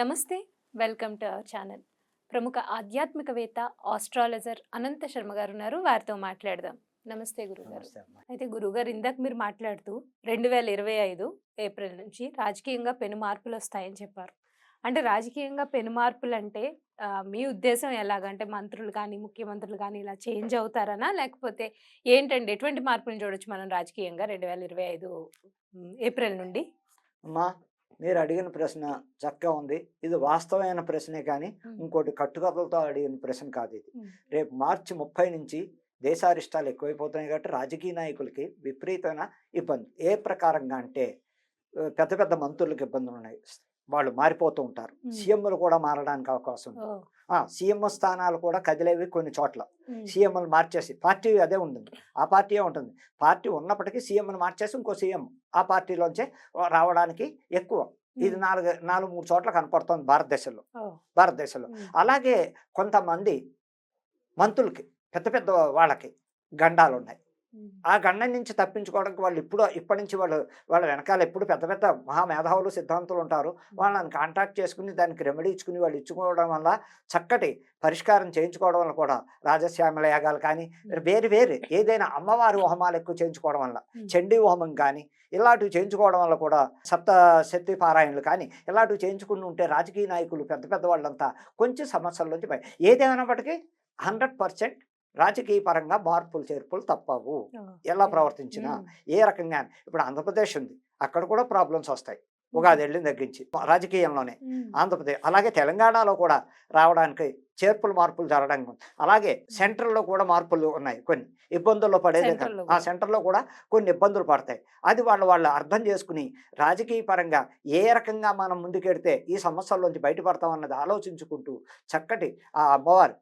నమస్తే welcome to our channel. ప్రముఖ ఆధ్యాత్మికవేత్త ఆస్ట్రాలజర్ అనంత శర్మ గారు ఉన్నారు. వారితో మాట్లాడదాం. నమస్తే గురుగారు. అయితే గురుగారు ఇందాక మీరు మాట్లాడుతూ రెండు వేల ఇరవై ఐదు ఏప్రిల్ నుంచి రాజకీయంగా పెను మార్పులు వస్తాయని చెప్పారు. అంటే రాజకీయంగా పెను మార్పులు అంటే మీ ఉద్దేశం ఎలాగంటే మంత్రులు కానీ ముఖ్యమంత్రులు కానీ ఇలా చేంజ్ అవుతారనా? లేకపోతే ఏంటండి? ఎటువంటి మార్పులు చూడొచ్చు మనం రాజకీయంగా రెండు వేల ఇరవై ఐదు ఏప్రిల్ నుండి? అమ్మా మీరు అడిగిన ప్రశ్న చక్కగా ఉంది. ఇది వాస్తవమైన ప్రశ్నే కానీ ఇంకోటి కట్టుకథలతో అడిగిన ప్రశ్న కాదు ఇది. రేపు మార్చి ముప్పై నుంచి దేశారిష్టాలు ఎక్కువైపోతున్నాయి కాబట్టి రాజకీయ నాయకులకి విపరీతమైన ఇబ్బంది. ఏ ప్రకారంగా అంటే పెద్ద పెద్ద మంత్రులకు ఇబ్బందులు ఉన్నాయి వాళ్ళు మారిపోతూ ఉంటారు. సీఎంలు కూడా మారడానికి అవకాశం ఉంది సీఎం స్థానాలు కూడా కదిలేవి కొన్ని చోట్ల. సీఎంలు మార్చేసి పార్టీ అదే ఉంటుంది ఆ పార్టీ ఉంటుంది పార్టీ ఉన్నప్పటికీ సీఎంను మార్చేసి ఇంకో సీఎం ఆ పార్టీలోంచే రావడానికి ఎక్కువ ఇది. నాలుగు నాలుగు మూడు చోట్ల కనపడుతోంది భారతదేశంలో భారతదేశంలో. అలాగే కొంతమంది మంత్రులకి పెద్ద పెద్ద వాళ్ళకి గండాలు ఉన్నాయి. ఆ గండం నుంచి తప్పించుకోవడానికి వాళ్ళు ఇప్పుడు ఇప్పటి నుంచి వాళ్ళు వాళ్ళ వెనకాల ఎప్పుడు పెద్ద పెద్ద మహామేధావులు సిద్ధాంతులు ఉంటారు. వాళ్ళని కాంటాక్ట్ చేసుకుని దానికి రెమెడీ ఇచ్చుకుని వాళ్ళు ఇచ్చుకోవడం వల్ల చక్కటి పరిష్కారం చేయించుకోవడం వల్ల కూడా రాజశ్యామల యాగాలు కానీ వేరు వేరు ఏదైనా అమ్మవారి హోమాలు ఎక్కువ చేయించుకోవడం వల్ల. చండీ హోమం కానీ ఇలాంటివి చేయించుకోవడం వల్ల కూడా సప్త శక్తి పారాయణలు కానీ ఇలాంటివి చేయించుకుని ఉంటే రాజకీయ నాయకులు పెద్ద పెద్ద వాళ్ళంతా కొంచెం సమస్యల నుంచి ఏదేమైనప్పటికీ హండ్రెడ్ పర్సెంట్ రాజకీయ పరంగా మార్పులు చేర్పులు తప్పవు ఎలా. ప్రవర్తించినా. ఏ రకంగా ఇప్పుడు ఆంధ్రప్రదేశ్ ఉంది అక్కడ కూడా ప్రాబ్లమ్స్ వస్తాయి ఉగాది వెళ్ళిన తగ్గించి రాజకీయంలోనే. ఆంధ్రప్రదేశ్ అలాగే తెలంగాణలో కూడా రావడానికి చేర్పులు మార్పులు జరగడానికి. అలాగే సెంట్రల్లో కూడా మార్పులు ఉన్నాయి కొన్ని ఇబ్బందుల్లో పడేదే ఆ. సెంటర్లో కూడా కొన్ని ఇబ్బందులు పడతాయి అది వాళ్ళు వాళ్ళు అర్థం చేసుకుని రాజకీయ పరంగా ఏ రకంగా మనం ముందుకెడితే ఈ సమస్యల్లోంచి బయటపడతామన్నది ఆలోచించుకుంటూ చక్కటి ఆ అమ్మవారు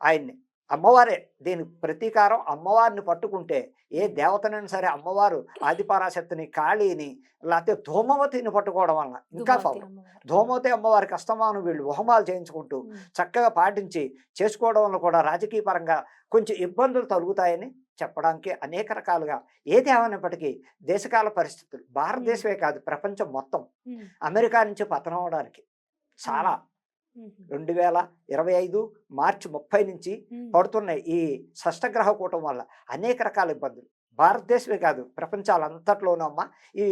ఆయన్ని అమ్మవారే దీని ప్రతీకారం అమ్మవారిని పట్టుకుంటే ఏ దేవతనైనా సరే అమ్మవారు ఆదిపరాశక్తిని కాళీని లేకపోతే ధూమవతిని పట్టుకోవడం వల్ల ఇంకా అమ్మవారు. ధూమవతి అమ్మవారికి అస్తమానం వీళ్ళు హోమాలు చేయించుకుంటూ. చక్కగా పాటించి చేసుకోవడం వల్ల కూడా రాజకీయ పరంగా కొంచెం ఇబ్బందులు తొలుగుతాయని చెప్పడానికి అనేక రకాలుగా ఏది ఏమైనప్పటికీ దేశకాల పరిస్థితులు భారతదేశమే కాదు ప్రపంచం మొత్తం. అమెరికా నుంచి పతనం అవడానికి చాలా. రెండు వేల ఇరవై ఐదు మార్చి ముప్పై నుంచి మ్మ్. పడుతున్నాయి ఈ షష్టగ్రహ కూటం వల్ల అనేక రకాల ఇబ్బందులు భారతదేశమే కాదు ప్రపంచాలంతట్లోనూ అమ్మ ఈ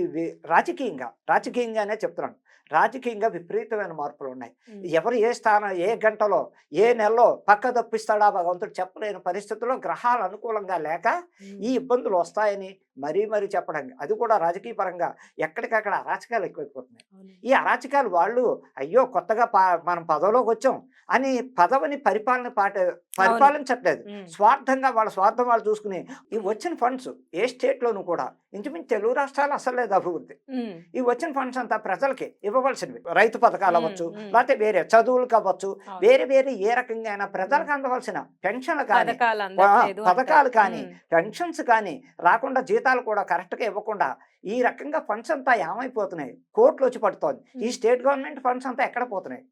రాజకీయంగా రాజకీయంగానే చెప్తున్నాను రాజకీయంగా విపరీతమైన మార్పులు ఉన్నాయి. ఎవరు ఏ స్థానం ఏ గంటలో ఏ నెలలో పక్క తప్పిస్తాడా భగవంతుడు చెప్పలేని పరిస్థితుల్లో గ్రహాలు అనుకూలంగా లేక. ఈ ఇబ్బందులు వస్తాయని మరీ మరీ చెప్పడం అది కూడా రాజకీయ పరంగా ఎక్కడికక్కడ అరాచకాలు ఎక్కువైపోతున్నాయి. ఈ అరాచకాలు వాళ్ళు అయ్యో కొత్తగా మనం పదవిలోకి వచ్చాం అని పదవిని పరిపాలన పాట పరిపాలించట్లేదు. స్వార్థంగా వాళ్ళ స్వార్థం వాళ్ళు చూసుకుని ఈ వచ్చిన ఫండ్స్ ఏ స్టేట్లోనూ కూడా ఇంచుమించు తెలుగు రాష్ట్రాలు అసలు లేదు అభివృద్ధి. ఈ వచ్చిన ఫండ్స్ అంతా ప్రజలకి ఇవ్వవలసినవి రైతు పథకాలు అవ్వచ్చు. లేకపోతే వేరే చదువులు కావచ్చు అవును. వేరే వేరే ఏ రకంగా అయినా ప్రజలకు అందవలసిన పెన్షన్లు కానీ పథకాలు. కానీ. పెన్షన్స్ కానీ రాకుండా జీతాలు కూడా కరెక్ట్గా ఇవ్వకుండా ఈ రకంగా ఫండ్స్ అంతా ఏమైపోతున్నాయి కోర్టులు వచ్చి పడుతోంది ఈ. స్టేట్ గవర్నమెంట్ ఫండ్స్ అంతా ఎక్కడ పోతున్నాయి.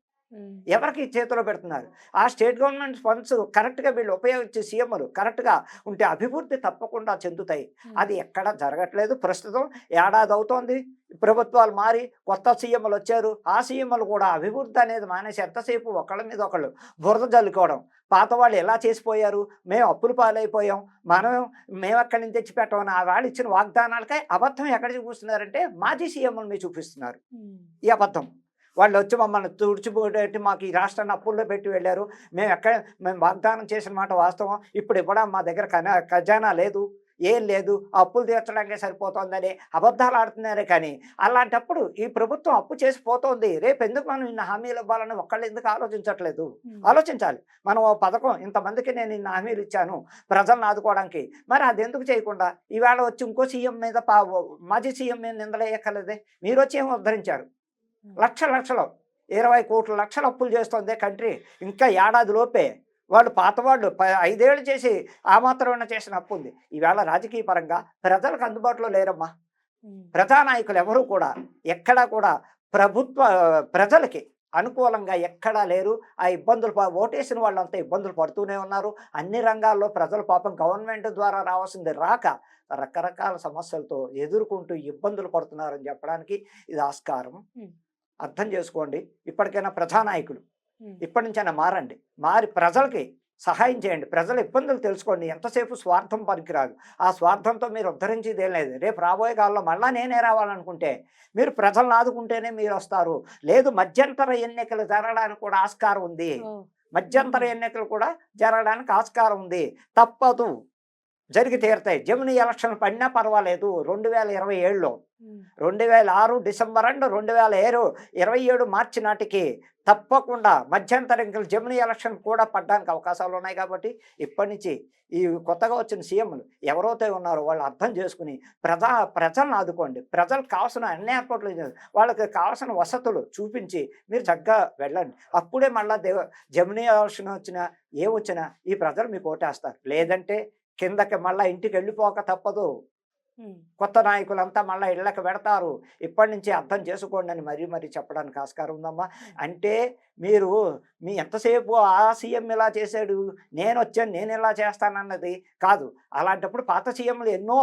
ఎవరికి చేతిలో పెడుతున్నారు? ఆ స్టేట్ గవర్నమెంట్ ఫండ్స్ కరెక్ట్గా వీళ్ళు ఉపయోగించే సీఎంలు కరెక్ట్గా ఉంటే అభివృద్ధి తప్పకుండా చెందుతాయి. అది ఎక్కడ జరగట్లేదు. ప్రస్తుతం ఏడాది అవుతోంది ప్రభుత్వాలు మారి కొత్త సీఎంలు వచ్చారు. ఆ సీఎంలు కూడా అభివృద్ధి అనేది మానేసి ఎంతసేపు ఒకళ్ళ మీద ఒకళ్ళు బురద జల్లుకోవడం. పాత వాళ్ళు ఎలా చేసిపోయారు? మేము అప్పులు పాలైపోయాం. మనం మేము ఎక్కడి నుంచి తెచ్చి పెట్టమని ఆ వాళ్ళు ఇచ్చిన వాగ్దానాలకై అబద్ధం ఎక్కడ చూపిస్తున్నారంటే మాజీ సీఎంలు మీరు చూపిస్తున్నారు. ఈ అబద్ధం. వాళ్ళు వచ్చి మమ్మల్ని తుడిచిపోయేటి మాకు ఈ రాష్ట్రాన్ని అప్పుల్లో పెట్టి వెళ్ళారు. మేము ఎక్కడ మేము వాగ్దానం చేసిన మాట వాస్తవం. ఇప్పుడు ఇవ్వడం మా దగ్గర ఖజానా లేదు ఏం లేదు ఆ అప్పులు తీర్చడానికే సరిపోతుందని అబద్ధాలు ఆడుతున్నారే కానీ అలాంటప్పుడు ఈ ప్రభుత్వం అప్పు చేసి పోతోంది. రేపు ఎందుకు మనం ఇన్ని హామీలు ఇవ్వాలని ఒక్కళ్ళు ఎందుకు ఆలోచించట్లేదు. ఆలోచించాలి. మనం ఓ పథకం ఇంతమందికి నేను ఇన్ని హామీలు ఇచ్చాను ప్రజలను ఆదుకోవడానికి. మరి అది ఎందుకు చేయకుండా? ఈవేళ వచ్చి ఇంకో సీఎం మీద పా- మాజీ సీఎం మీద నిందలేయక్కర్లేదే? మీరు వచ్చి ఏమో ఉద్ధరించారు. లక్ష లక్షలు ఇరవై కోట్ల లక్షల అప్పులు చేస్తుంది కంట్రీ. ఇంకా ఏడాది లోపే వాళ్ళు పాతవాళ్ళు ఐదేళ్ళు చేసి ఆ మాత్రమే చేసిన అప్పు ఉంది. ఈవేళ రాజకీయ పరంగా ప్రజలకు అందుబాటులో లేరమ్మా. మ్మ్. ప్రజానాయకులు ఎవరు కూడా ఎక్కడా కూడా ప్రభుత్వ ప్రజలకి అనుకూలంగా ఎక్కడా లేరు. ఆ ఇబ్బందులు ఓటేసిన వాళ్ళంతా ఇబ్బందులు పడుతూనే ఉన్నారు. అన్ని రంగాల్లో ప్రజలు పాపం గవర్నమెంట్ ద్వారా రావాల్సింది రాక రకరకాల సమస్యలతో ఎదుర్కొంటూ ఇబ్బందులు పడుతున్నారని చెప్పడానికి ఇది ఆస్కారం. మ్మ్. అర్థం చేసుకోండి. ఇప్పటికైనా ప్రజానాయకులు. ఇప్పటి నుంచైనా మారండి. మారి ప్రజలకి సహాయం చేయండి. ప్రజల ఇబ్బందులు తెలుసుకోండి. ఎంతసేపు స్వార్థం పనికిరాదు. ఆ స్వార్థంతో మీరు ఉద్ధరించేది ఏం లేదు. రేపు రాబోయే కాలంలో మళ్ళా నేనే రావాలనుకుంటే మీరు ప్రజలను ఆదుకుంటేనే మీరు వస్తారు. లేదు మధ్యంతర ఎన్నికలు జరగడానికి కూడా ఆస్కారం ఉంది. మధ్యంతర ఎన్నికలు కూడా జరగడానికి ఆస్కారం ఉంది. తప్పదు. జరిగి తీరుతాయి జమిని ఎలక్షన్ పడినా పర్వాలేదు. రెండు వేల ఇరవై ఏడులో. రెండు వేల ఆరు డిసెంబర్ అండ్ రెండు వేల ఏడు ఇరవై ఏడు మార్చి నాటికి తప్పకుండా మధ్యంతర జమిని ఎలక్షన్ కూడా పడడానికి అవకాశాలు ఉన్నాయి కాబట్టి ఇప్పటి నుంచి ఈ కొత్తగా వచ్చిన సీఎంలు ఎవరైతే ఉన్నారో వాళ్ళు అర్థం చేసుకుని ప్రజా ప్రజలను ఆదుకోండి. ప్రజలకు కావాల్సిన అన్ని ఏర్పాట్లు. వాళ్ళకి కావాల్సిన వసతులు చూపించి మీరు చక్కగా వెళ్ళండి. అప్పుడే మళ్ళీ జమిని ఎలక్షన్ వచ్చినా ఏ వచ్చినా ఈ ప్రజలు మీకు ఓటేస్తారు. లేదంటే కిందకి మళ్ళీ ఇంటికి వెళ్ళిపోక తప్పదు. కొత్త నాయకులంతా మళ్ళీ ఇళ్ళకి పెడతారు ఇప్పటి నుంచి అర్థం చేసుకోండి అని మరీ మరీ చెప్పడానికి ఆస్కారం ఉందమ్మా. అంటే మీరు మీ ఎంతసేపు ఆ సీఎం ఇలా చేశాడు నేను వచ్చాను నేను ఇలా చేస్తానన్నది కాదు. అలాంటప్పుడు పాత సీఎంలు ఎన్నో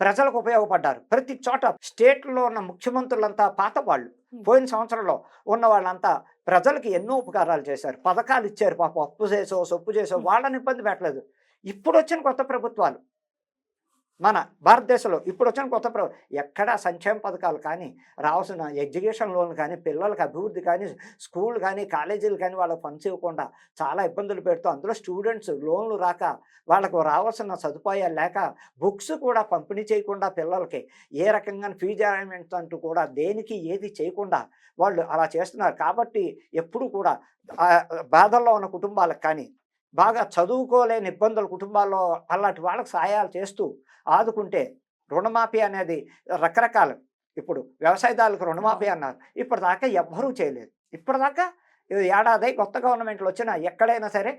ప్రజలకు ఉపయోగపడ్డారు. ప్రతి చోట స్టేట్లో ఉన్న ముఖ్యమంత్రులంతా పాత వాళ్ళు. పోయిన సంవత్సరంలో ఉన్న వాళ్ళంతా ప్రజలకి ఎన్నో ఉపకారాలు చేశారు. పథకాలు ఇచ్చారు. పాప అప్పు చేసో సొప్పు చేసో వాళ్ళని ఇబ్బంది పెట్టలేదు. ఇప్పుడు వచ్చిన కొత్త ప్రభుత్వాలు. మన భారతదేశంలో ఇప్పుడు వచ్చిన కొత్త ప్రభుత్వం ఎక్కడా సంక్షేమ పథకాలు కానీ రావాల్సిన ఎడ్యుకేషన్ లోన్ కానీ పిల్లలకి అభివృద్ధి కానీ స్కూల్ కానీ కాలేజీలు కానీ వాళ్ళకి ఫండ్స్ ఇవ్వకుండా చాలా ఇబ్బందులు పెడుతూ అందులో స్టూడెంట్స్ లోన్లు రాక వాళ్ళకు రావాల్సిన సదుపాయాలు లేక బుక్స్ కూడా పంపిణీ చేయకుండా పిల్లలకి ఏ రకంగా ఫీజు అరేంజ్మెంట్ అంటూ కూడా దేనికి ఏది చేయకుండా వాళ్ళు అలా చేస్తున్నారు. కాబట్టి ఎప్పుడు కూడా బాధల్లో ఉన్న కుటుంబాలకు కానీ బాగా చదువుకోలేని ఇబ్బందుల కుటుంబాల్లో అలాంటి వాళ్ళకి సహాయాలు చేస్తూ ఆదుకుంటే రుణమాఫీ అనేది రకరకాలు. ఇప్పుడు వ్యవసాయదారులకు రుణమాఫీ అన్నారు. ఇప్పటిదాకా ఎవ్వరూ చేయలేదు. ఇప్పటిదాకా ఏడాది కొత్త గవర్నమెంట్లు వచ్చినా ఎక్కడైనా సరే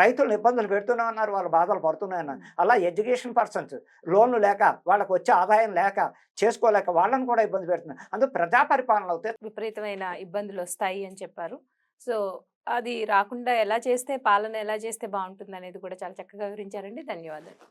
రైతులను ఇబ్బందులు పెడుతూనే ఉన్నారు. వాళ్ళు బాధలు పడుతూనే ఉన్నారు. అలా ఎడ్యుకేషన్ పర్సన్స్ లోన్లు లేక వాళ్ళకి వచ్చే ఆదాయం లేక చేసుకోలేక వాళ్ళని కూడా ఇబ్బంది పెడుతున్నారు. అందుకు ప్రజా పరిపాలన అవుతే విపరీతమైన ఇబ్బందులు వస్తాయి అని చెప్పారు. సో అది రాకుండా ఎలా చేస్తే పాలన ఎలా చేస్తే బాగుంటుంది అనేది కూడా చాలా చక్కగా వివరించారండి. ధన్యవాదాలు.